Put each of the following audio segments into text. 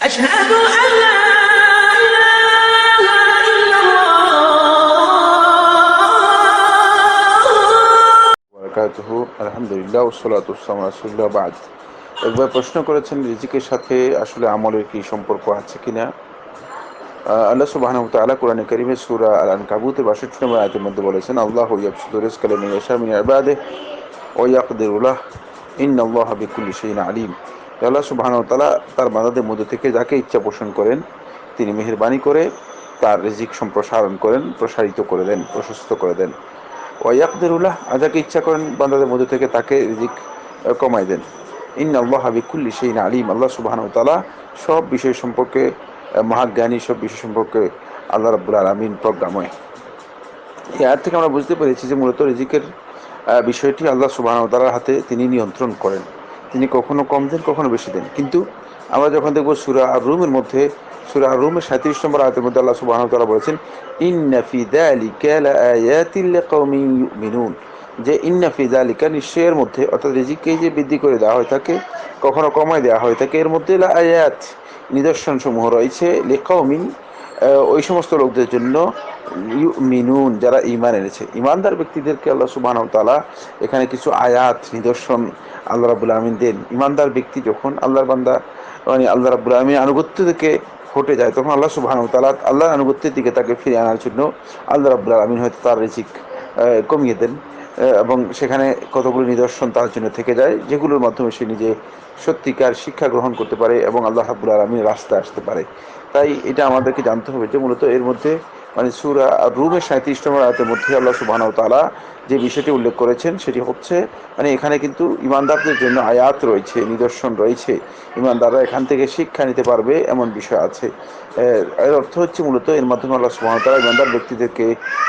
أشهد أن لا إله إلا الله বারাকাতুহু আলহামদুলিল্লাহ ওসলাত উসলাম রাসুল্লাহ বাদ একবার প্রশ্ন করেছেন রিজিকের সাথে আসলে আমলের কি সম্পর্ক আছে কিনা আহ, আল্লাহ সুবাহ তাআলা কোরআনে কারিমে সূরা আল আনকাবুতের 62 নম্বর আয়াতের মধ্যে বলেছেন আল্লাহু ইয়াবসুতু রিজকা লিমান ইয়াশা মিন ইবাদিহি ওয়া ইয়াকদিরু লাহ ইন্নাল্লাহা বিকুল্লি শাইইন আলিম আল্লাহ সুবহানাহু ওয়া তার বান্দাদের মধ্যে থেকে যাকে ইচ্ছা পোষণ করেন, তিনি মেহেরবানি করে তার রিজিক সম্প্রসারণ করেন, প্রসারিত করে দেন, প্রশস্ত করে দেন। ওয়াইয়াকদেরুল্লাহ যাকে ইচ্ছা করেন বান্দাদের মধ্যে থেকে তাকে রিজিক কমাই দেন। ইন আল্লাহ হাবিকুল্লি সেই আলিম, আল্লাহ সুবাহান তালা সব বিষয় সম্পর্কে মহাজ্ঞানী সব বিষয় সম্পর্কে আল্লাহ রাব্বুল আলমিন প্রজ্ঞাময়। এই আয়াত থেকে আমরা বুঝতে পেরেছি যে মূলত রিজিকের বিষয়টি আল্লাহ সুবাহ তালার হাতে তিনি নিয়ন্ত্রণ করেন। তিনি কখনো কম দেন, কখনো বেশি দেন। কিন্তু আমরা যখন দেখব সুরা আর রুমের মধ্যে, সুরা আর রুমের সাঁত্রিশ নম্বর আয়তের মধ্যে আল্লাহ সুবাহ তালা বলেছেন ইউমিনুন। যে ইন্নাফি দালিকা নিশ্চয়ের মধ্যে, অর্থাৎ রিজিককে যে বৃদ্ধি করে দেওয়া হয় থাকে কখনো কমায় দেওয়া হয় থাকে এর মধ্যে আয়াত নিদর্শন সমূহ রয়েছে লিকাউমিন ওই সমস্ত লোকদের জন্য মিনুন যারা ইমান এনেছে। ইমানদার ব্যক্তিদেরকে আল্লাহ সুবাহ তালা এখানে কিছু আয়াত, নিদর্শন আল্লাহ রাবুল আলমিন দেন। ইমানদার ব্যক্তি যখন আল্লাহর বান্দা মানে আল্লাহ রাবুল আলমিন আনুগত্য থেকে হটে যায়, তখন আল্লাহ সুবাহ তালা আল্লাহর আনুগত্যের দিকে তাকে ফিরে আনার জন্য আল্লাহ রাবুল আলমিন হয়তো তার রিজিক কমিয়ে দেন। এবং সেখানে কতগুলো নিদর্শন তার জন্য থেকে যায়, যেগুলোর মাধ্যমে সে নিজে সত্যিকার শিক্ষা গ্রহণ করতে পারে এবং আল্লাহ হাবুল আলমীর রাস্তায় আসতে পারে। তাই এটা আমাদেরকে জানতে হবে যে মূলত এর মধ্যে মানে সুরা রুমের সাঁত্রিশ নম্বর আয়াতের মধ্যে আল্লাহ সুবাহ তালা যে বিষয়টি উল্লেখ করেছেন সেটি হচ্ছে মানে এখানে কিন্তু ইমানদারদের জন্য আয়াত রয়েছে, নিদর্শন রয়েছে। ইমানদাররা এখান থেকে শিক্ষা নিতে পারবে এমন বিষয় আছে। এর অর্থ হচ্ছে মূলত এর মাধ্যমে আল্লাহ সুবাহ তালা ইমানদার ব্যক্তিদেরকে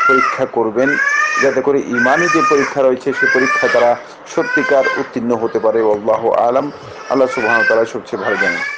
পরীক্ষা করবেন। যাতে করে ইমানি যে পরীক্ষা রয়েছে, সে পরীক্ষা তারা সত্যিকার উত্তীর্ণ হতে পারে। আল্লাহ আলম। আল্লাহ সুবাহ তারা সবচেয়ে ভালো জানেন